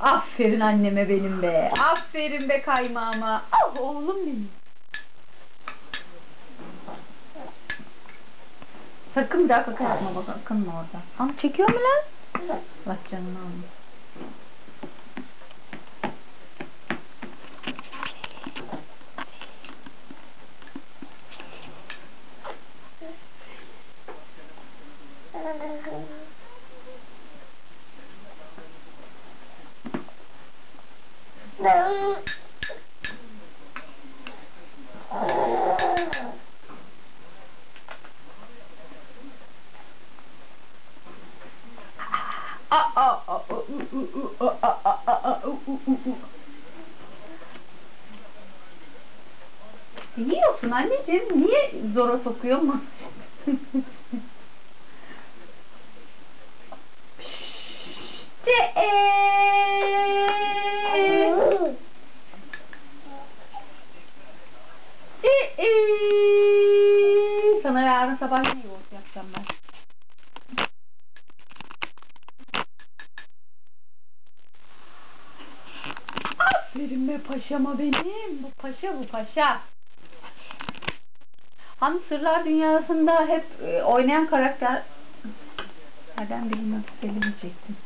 Aferin anneme benim be. Aferin be kaymağıma. Ah oğlum benim. Sakın bir daha kaka yapma bak sakın mı orada. Ama çekiyor mu lan? Allah canını almasın. Да. Yiyorsun anne, niye zora sokuyorsun? Ee, Sana yarın sabah yoğurt yapacağım ben. Aferin be paşama benim. Bu paşa bu paşa. Hani Sırlar Dünyası'nda hep e, oynayan karakter... Nereden bileyim nasıl söylemeyecektim.